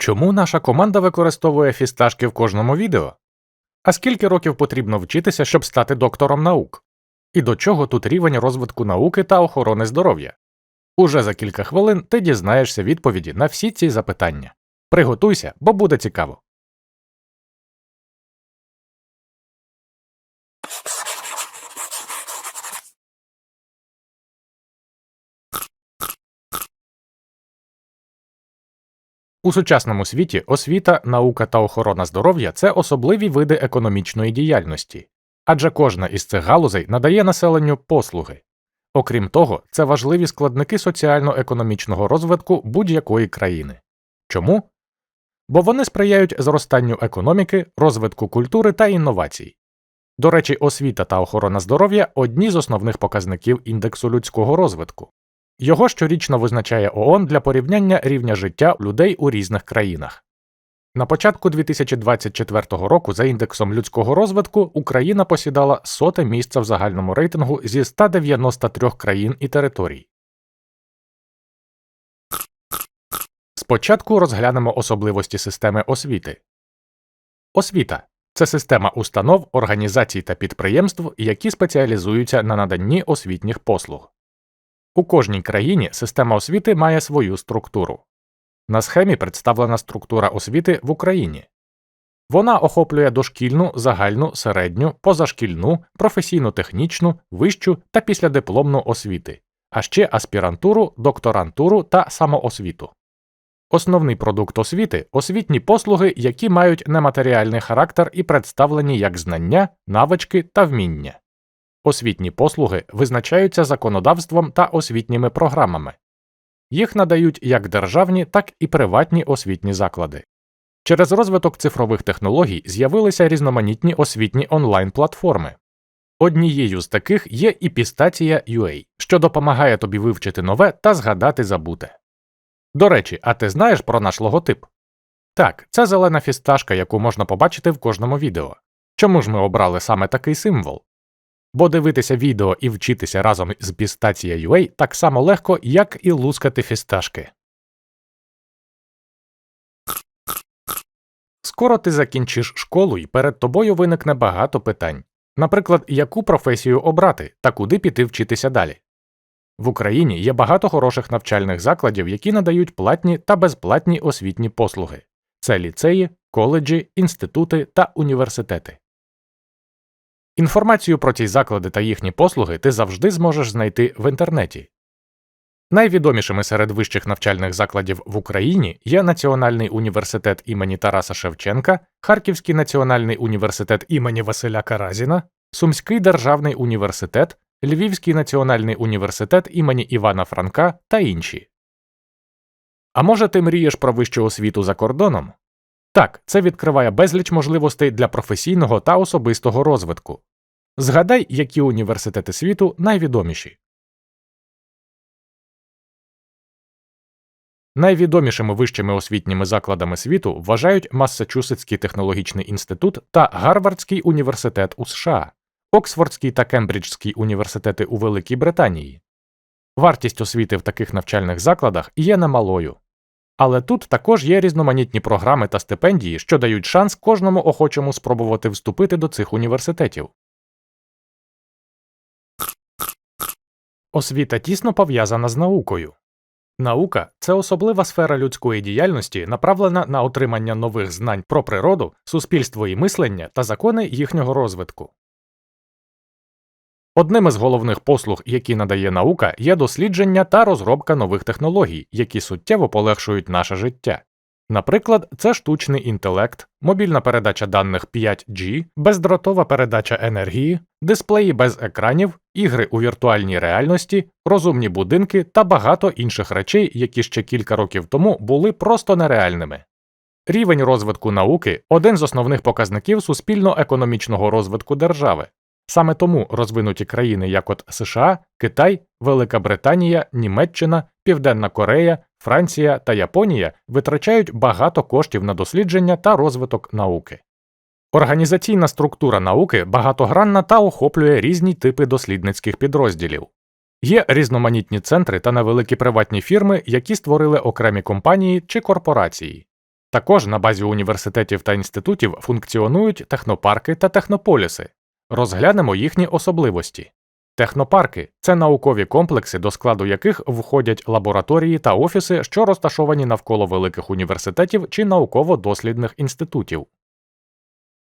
Чому наша команда використовує фісташки в кожному відео? А скільки років потрібно вчитися, щоб стати доктором наук? І до чого тут рівень розвитку науки та охорони здоров'я? Уже за кілька хвилин ти дізнаєшся відповіді на всі ці запитання. Приготуйся, бо буде цікаво. У сучасному світі освіта, наука та охорона здоров'я це особливі види економічної діяльності, адже кожна із цих галузей надає населенню послуги. Окрім того, це важливі складники соціально-економічного розвитку будь-якої країни. Чому? Бо вони сприяють зростанню економіки, розвитку культури та інновацій. До речі, освіта та охорона здоров'я одні з основних показників індексу людського розвитку. Його щорічно визначає ООН для порівняння рівня життя людей у різних країнах. На початку 2024 року за індексом людського розвитку Україна посідала соте місце в загальному рейтингу зі 193 країн і територій. Спочатку розглянемо особливості системи освіти. Освіта це система установ, організацій та підприємств, які спеціалізуються на наданні освітніх послуг. У кожній країні система освіти має свою структуру. На схемі представлена структура освіти в Україні. Вона охоплює дошкільну, загальну, середню, позашкільну, професійно-технічну, вищу та післядипломну освіти, а ще аспірантуру, докторантуру та самоосвіту. Основний продукт освіти освітні послуги, які мають нематеріальний характер і представлені як знання, навички та вміння. Освітні послуги визначаються законодавством та освітніми програмами. Їх надають як державні, так і приватні освітні заклади. Через розвиток цифрових технологій з'явилися різноманітні освітні онлайн-платформи. Однією з таких є Іпістація UA, що допомагає тобі вивчити нове та згадати забуте. До речі, а ти знаєш про наш логотип? Так, це зелена фісташка, яку можна побачити в кожному відео. Чому ж ми обрали саме такий символ? Бо дивитися відео і вчитися разом з Pistachia.ua так само легко, як і лускати фісташки. Скоро ти закінчиш школу і перед тобою виникне багато питань. Наприклад, яку професію обрати та куди піти вчитися далі. В Україні є багато хороших навчальних закладів, які надають платні та безплатні освітні послуги це ліцеї, коледжі, інститути та університети. Інформацію про ці заклади та їхні послуги ти завжди зможеш знайти в інтернеті. Найвідомішими серед вищих навчальних закладів в Україні є Національний університет імені Тараса Шевченка, Харківський національний університет імені Василя Каразіна, Сумський державний університет, Львівський національний університет імені Івана Франка та інші. А може ти мрієш про вищу освіту за кордоном? Так, це відкриває безліч можливостей для професійного та особистого розвитку. Згадай, які університети світу найвідоміші. Найвідомішими вищими освітніми закладами світу вважають Массачусетський технологічний інститут та Гарвардський університет у США, Оксфордський та Кембриджський університети у Великій Британії. Вартість освіти в таких навчальних закладах є немалою. Але тут також є різноманітні програми та стипендії, що дають шанс кожному охочому спробувати вступити до цих університетів. Освіта тісно пов'язана з наукою. Наука це особлива сфера людської діяльності, направлена на отримання нових знань про природу, суспільство і мислення та закони їхнього розвитку. Одним із головних послуг, які надає наука, є дослідження та розробка нових технологій, які суттєво полегшують наше життя. Наприклад, це штучний інтелект, мобільна передача даних 5G, бездротова передача енергії, дисплеї без екранів, ігри у віртуальній реальності, розумні будинки та багато інших речей, які ще кілька років тому були просто нереальними. Рівень розвитку науки один з основних показників суспільно-економічного розвитку держави. Саме тому розвинуті країни, як от США, Китай, Велика Британія, Німеччина, Південна Корея, Франція та Японія витрачають багато коштів на дослідження та розвиток науки. Організаційна структура науки багатогранна та охоплює різні типи дослідницьких підрозділів. Є різноманітні центри та невеликі приватні фірми, які створили окремі компанії чи корпорації. Також на базі університетів та інститутів функціонують технопарки та технополіси. Розглянемо їхні особливості. Технопарки це наукові комплекси, до складу яких входять лабораторії та офіси, що розташовані навколо великих університетів чи науково-дослідних інститутів.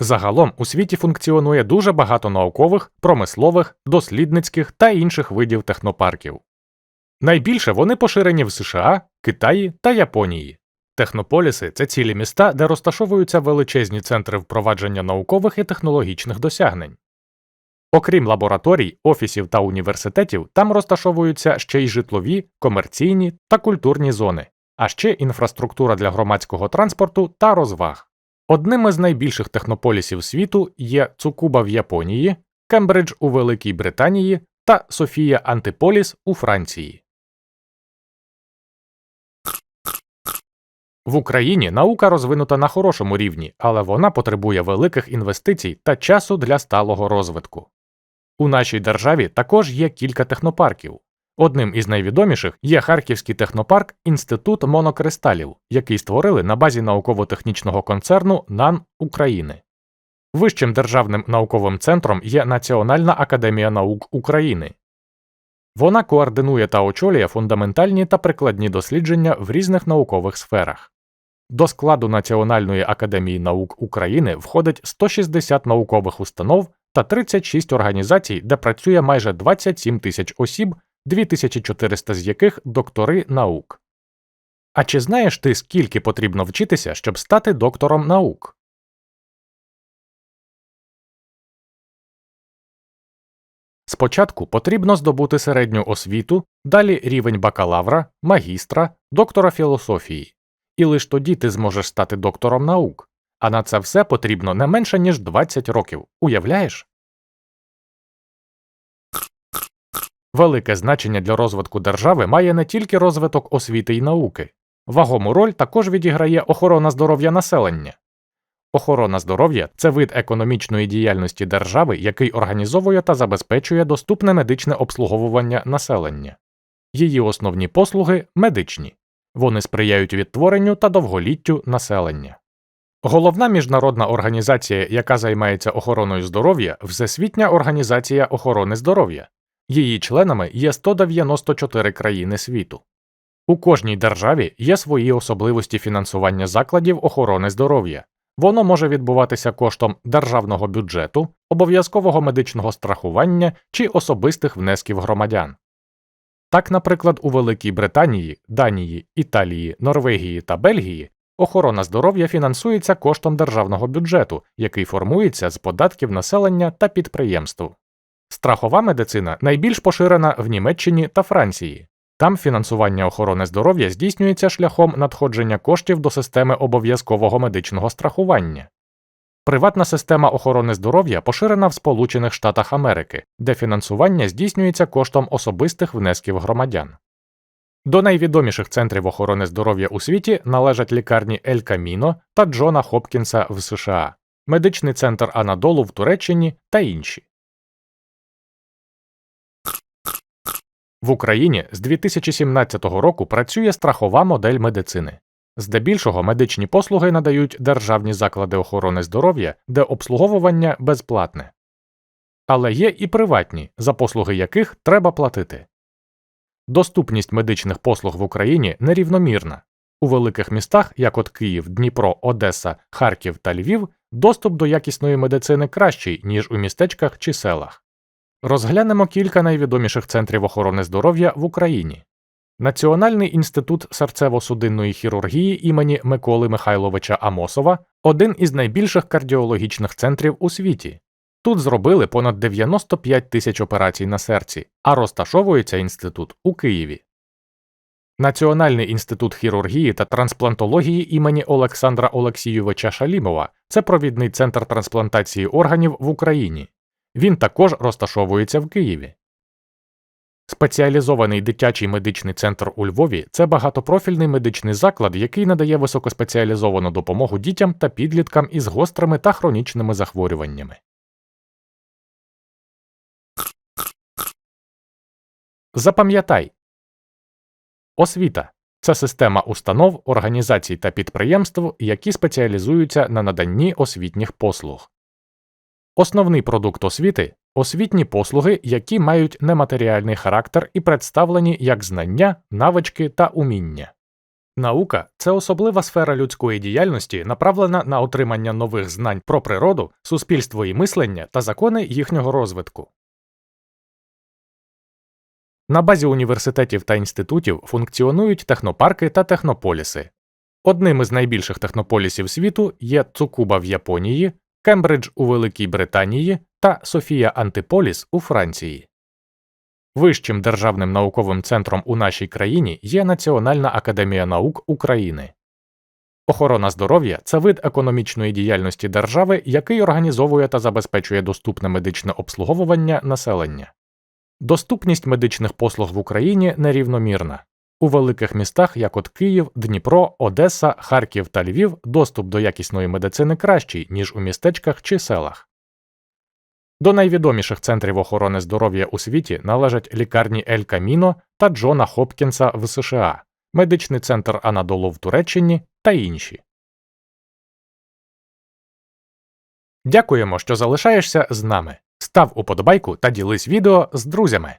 Загалом у світі функціонує дуже багато наукових, промислових, дослідницьких та інших видів технопарків. Найбільше вони поширені в США, Китаї та Японії. Технополіси це цілі міста, де розташовуються величезні центри впровадження наукових і технологічних досягнень. Окрім лабораторій, офісів та університетів, там розташовуються ще й житлові, комерційні та культурні зони, а ще інфраструктура для громадського транспорту та розваг. Одним із найбільших технополісів світу є Цукуба в Японії, Кембридж у Великій Британії та Софія Антиполіс у Франції. В Україні наука розвинута на хорошому рівні, але вона потребує великих інвестицій та часу для сталого розвитку. У нашій державі також є кілька технопарків. Одним із найвідоміших є Харківський технопарк Інститут монокристалів, який створили на базі науково-технічного концерну НАН України. Вищим державним науковим центром є Національна академія наук України. Вона координує та очолює фундаментальні та прикладні дослідження в різних наукових сферах. До складу Національної академії наук України входить 160 наукових установ та 36 організацій, де працює майже 27 тисяч осіб, 2400 з яких доктори наук. А чи знаєш ти, скільки потрібно вчитися, щоб стати доктором наук? Спочатку потрібно здобути середню освіту, далі рівень бакалавра, магістра, доктора філософії. І лише тоді ти зможеш стати доктором наук. А на це все потрібно не менше, ніж 20 років. Уявляєш? Велике значення для розвитку держави має не тільки розвиток освіти й науки. Вагому роль також відіграє охорона здоров'я населення. Охорона здоров'я це вид економічної діяльності держави, який організовує та забезпечує доступне медичне обслуговування населення. Її основні послуги медичні. Вони сприяють відтворенню та довголіттю населення. Головна міжнародна організація, яка займається охороною здоров'я, Всесвітня організація охорони здоров'я. Її членами є 194 країни світу. У кожній державі є свої особливості фінансування закладів охорони здоров'я. Воно може відбуватися коштом державного бюджету, обов'язкового медичного страхування чи особистих внесків громадян. Так, наприклад, у Великій Британії, Данії, Італії, Норвегії та Бельгії охорона здоров'я фінансується коштом державного бюджету, який формується з податків населення та підприємств. Страхова медицина найбільш поширена в Німеччині та Франції. Там фінансування охорони здоров'я здійснюється шляхом надходження коштів до системи обов'язкового медичного страхування. Приватна система охорони здоров'я поширена в Сполучених Штатах Америки, де фінансування здійснюється коштом особистих внесків громадян. До найвідоміших центрів охорони здоров'я у світі належать лікарні Ель Каміно та Джона Хопкінса в США, медичний центр Анадолу в Туреччині та інші. В Україні з 2017 року працює страхова модель медицини. Здебільшого медичні послуги надають державні заклади охорони здоров'я, де обслуговування безплатне. Але є і приватні, за послуги яких треба платити. Доступність медичних послуг в Україні нерівномірна. У великих містах, як от Київ, Дніпро, Одеса, Харків та Львів, доступ до якісної медицини кращий, ніж у містечках чи селах. Розглянемо кілька найвідоміших центрів охорони здоров'я в Україні. Національний інститут серцево-судинної хірургії імені Миколи Михайловича Амосова один із найбільших кардіологічних центрів у світі. Тут зробили понад 95 тисяч операцій на серці, а розташовується інститут у Києві. Національний інститут хірургії та трансплантології імені Олександра Олексійовича Шалімова це провідний центр трансплантації органів в Україні. Він також розташовується в Києві. Спеціалізований дитячий медичний центр у Львові це багатопрофільний медичний заклад, який надає високоспеціалізовану допомогу дітям та підліткам із гострими та хронічними захворюваннями. Запам'ятай освіта це система установ, організацій та підприємств, які спеціалізуються на наданні освітніх послуг. Основний продукт освіти освітні послуги, які мають нематеріальний характер і представлені як знання, навички та уміння. Наука це особлива сфера людської діяльності, направлена на отримання нових знань про природу, суспільство і мислення та закони їхнього розвитку. На базі університетів та інститутів функціонують технопарки та технополіси. Одним із найбільших технополісів світу є Цукуба в Японії, Кембридж у Великій Британії та Софія Антиполіс у Франції. Вищим державним науковим центром у нашій країні є Національна академія наук України. Охорона здоров'я це вид економічної діяльності держави, який організовує та забезпечує доступне медичне обслуговування населення. Доступність медичних послуг в Україні нерівномірна. У великих містах, як от Київ, Дніпро, Одеса, Харків та Львів, доступ до якісної медицини кращий, ніж у містечках чи селах. До найвідоміших центрів охорони здоров'я у світі належать лікарні Ель Каміно та Джона Хопкінса в США, медичний центр Анадолу в Туреччині та інші. Дякуємо, що залишаєшся з нами. Став уподобайку та ділись відео з друзями.